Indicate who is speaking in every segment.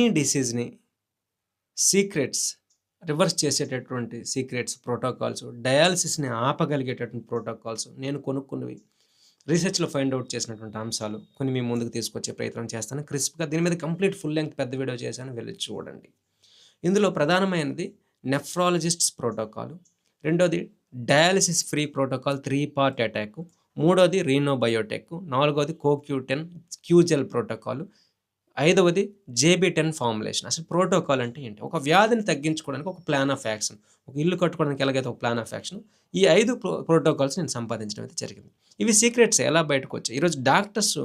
Speaker 1: ఈ డిసీజ్ని secrets reverse చేసేటటువంటి సీక్రెట్స్ ప్రోటోకాల్స్ డయాలసిస్ని ఆపగలిగేటటువంటి ప్రోటోకాల్స్ నేను కొనుక్కున్నవి రీసెర్చ్లో ఫైండ్ అవుట్ చేసినటువంటి అంశాలు కొన్ని మీ ముందుకు తీసుకొచ్చే ప్రయత్నం చేస్తాను. క్రిస్ప్గా దీని మీద కంప్లీట్ ఫుల్ లెంగ్త్ పెద్ద వీడియో చేశాను వెళ్ళి చూడండి. ఇందులో ప్రధానమైనది నెఫ్రాలజిస్ట్స్ ప్రోటోకాల్ రెండోది dialysis free protocol three part attack మూడోది రీనోబయోటెక్ నాలుగోది co Q ten Q gel protocol ఐదవది జేబీ టెన్ ఫార్ములేషన్ అసలు ప్రోటోకాల్ అంటే ఏంటి? ఒక వ్యాధిని తగ్గించుకోవడానికి ఒక ప్లాన్ ఆఫ్ యాక్షన్ ఒక ఇల్లు కట్టుకోవడానికి ఎలాగైతే ఒక ప్లాన్ ఆఫ్ యాక్షన్ ఈ ఐదు ప్రో ప్రోటోకాల్స్ నేను సంపాదించడం అయితే జరిగింది. ఇవి సీక్రెట్స్ ఎలా బయటకు వచ్చాయి? ఈరోజు డాక్టర్స్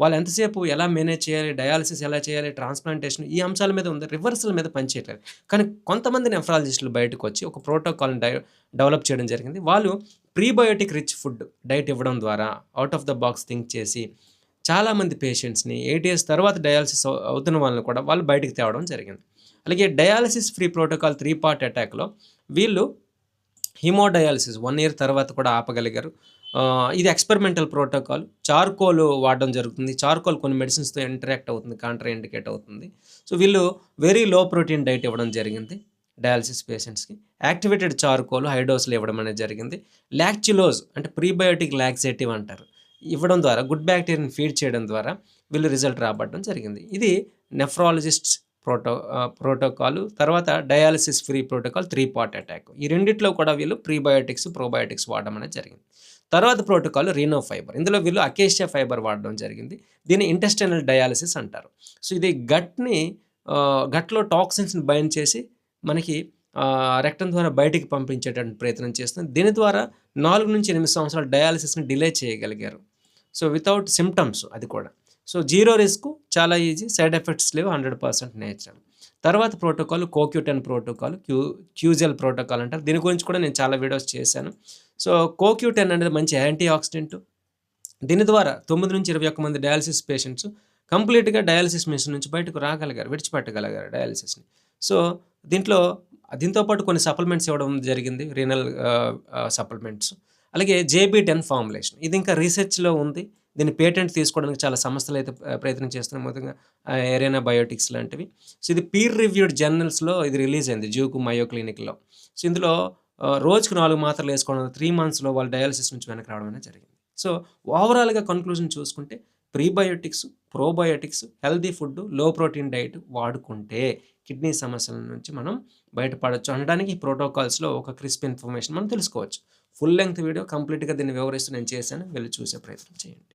Speaker 1: వాళ్ళు ఎంతసేపు ఎలా మేనేజ్ చేయాలి? డయాలసిస్ ఎలా చేయాలి? ట్రాన్స్ప్లాంటేషన్ ఈ అంశాల మీద ఉంది? రివర్సల్ మీద పనిచేయట్లేదు కానీ కొంతమంది నెఫ్రాలజిస్టులు బయటకు వచ్చి ఒక ప్రోటోకాల్ని డెవలప్ చేయడం జరిగింది. వాళ్ళు ప్రీబయోటిక్ రిచ్ ఫుడ్ డైట్ ఇవ్వడం ద్వారా out of the box think చేసి చాలామంది పేషెంట్స్ని ఎయిట్ ఇయర్స్ తర్వాత డయాలసిస్ అవుతున్న వాళ్ళని కూడా వాళ్ళు బయటకు తేవడం జరిగింది. అలాగే dialysis free protocol three part అటాక్లో వీళ్ళు హిమోడయాలసిస్ వన్ ఇయర్ తర్వాత కూడా ఆపగలిగారు. ఇది ఎక్స్పెరిమెంటల్ ప్రోటోకాల్. చార్కోల్ వాడడం జరుగుతుంది. చార్కోల్ కొన్ని మెడిసిన్స్తో ఇంటరాక్ట్ అవుతుంది కాంట్రా ఇండికేట్ అవుతుంది. సో వీళ్ళు వెరీ లో ప్రోటీన్ డైట్ ఇవ్వడం జరిగింది డయాలసిస్ పేషెంట్స్కి. యాక్టివేటెడ్ చార్కోల్ హైడోస్లు ఇవ్వడం అనేది జరిగింది. లాక్చులోజ్ అంటే ప్రీబయోటిక్ లాక్సేటివ్ అంటారు. ఇవ్వడం ద్వారా గుడ్ బ్యాక్టీరియాని ఫీడ్ చేయడం ద్వారా వీళ్ళు రిజల్ట్ రాబట్టడం జరిగింది. ఇది నెఫ్రాలజిస్ట్స్ ప్రోటో ప్రోటోకాల్ తర్వాత dialysis free protocol three part attack ఈ రెండిట్లో కూడా వీళ్ళు ప్రీబయోటిక్స్ ప్రోబయోటిక్స్ వాడడం అనేది జరిగింది. తర్వాత ప్రోటోకాల్ రీనో ఫైబర్ ఇందులో వీళ్ళు అకేషియా ఫైబర్ వాడడం జరిగింది. దీన్ని ఇంటెస్టైనల్ డయాలసిస్ అంటారు. సో ఇది గట్ని గట్లో టాక్సిన్స్ని బైండ్ చేసి మనకి రక్తం ద్వారా బయటికి పంపించేటువంటి ప్రయత్నం చేస్తుంది. దీని ద్వారా నాలుగు నుంచి ఎనిమిది సంవత్సరాలు డయాలసిస్ని డిలే చేయగలిగారు. సో వితౌట్ సిమ్టమ్స్ అది కూడా. సో జీరో రిస్క్ చాలా ఈజీ సైడ్ ఎఫెక్ట్స్ లేవు హండ్రెడ్ పర్సెంట్ నేచురల్ తర్వాత protocol co Q ten protocol Q Q gel protocol అంటారు. దీని గురించి కూడా నేను చాలా వీడియోస్ చేశాను. సో కోక్యూటెన్ అనేది మంచి యాంటీ ఆక్సిడెంట్ దీని ద్వారా తొమ్మిది నుంచి ఇరవై ఒక్క మంది డయాలసిస్ పేషెంట్స్ కంప్లీట్గా డయాలసిస్ మిషన్ నుంచి బయటకు రాగలిగారు విడిచిపెట్టగలిగారు డయాలసిస్ని సో దీంట్లో దీంతో పాటు కొన్ని సప్లిమెంట్స్ ఇవ్వడం జరిగింది రీనల్ సప్లిమెంట్స్ uh, uh, అలాగే జేబీ టెన్ ఫార్ములేషన్. ఇది ఇంకా రీసెర్చ్లో ఉంది. దీన్ని పేటెంట్ తీసుకోవడానికి చాలా సంస్థలు అయితే ప్రయత్నం చేస్తున్నాయి. మొత్తంగా ఏరియనా బయోటిక్స్ లాంటివి. సో ఇది పీర్ రివ్యూడ్ జర్నల్స్లో ఇది రిలీజ్ అయింది జూకు మయో క్లినిక్లో. సో ఇందులో రోజుకు నాలుగు మాత్రలు వేసుకోవడం త్రీ మంత్స్లో వాళ్ళు డయాలసిస్ నుంచి వెనక్కి రావడం అనేది జరిగింది. సో ఓవరాల్గా కన్క్లూజన్ చూసుకుంటే ప్రీబయోటిక్స్ ప్రోబయోటిక్స్ హెల్దీ ఫుడ్లో ప్రోటీన్ డైట్ వాడుకుంటే కిడ్నీ సమస్యల నుంచి మనం బయటపడవచ్చు అనడానికి ఈ ప్రోటోకాల్స్లో ఒక క్రిస్ప్ ఇన్ఫర్మేషన్ మనం తెలుసుకోవచ్చు. ఫుల్ లెంగ్త్ వీడియో కంప్లీట్గా దీన్ని వివరిస్తూ నేను చేశాను. వెళ్ళి చూసే ప్రయత్నం చేయండి.